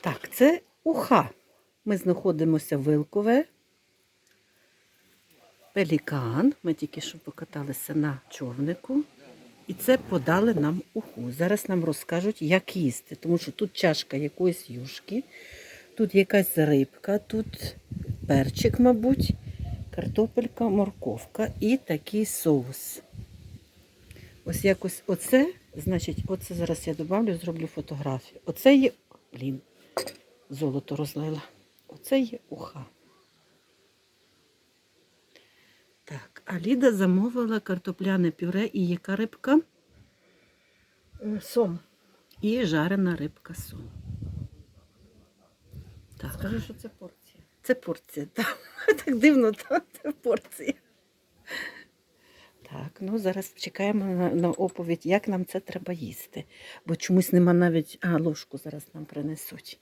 Так, це уха. Ми знаходимося в Вилкове. Пелікан. Ми тільки що покаталися на човнику. І це подали нам уху. Зараз нам розкажуть, як їсти, тому що тут чашка якоїсь юшки, тут якась рибка, тут перчик, мабуть, картопелька, морковка і такий соус. Ось якось оце, значить, оце зараз я добавлю, зроблю фотографію. Оце є. Блін, золото розлила. Оце є уха. Так, а Ліда замовила картопляне пюре і яка рибка? Сом. І жарена рибка сом. Так, Скажи, що це порція. це порція. Так, так дивно, так, це порція. Ну зараз чекаємо на, на оповідь, як нам це треба їсти. Бо чомусь нема навіть. А, ложку зараз нам принесуть.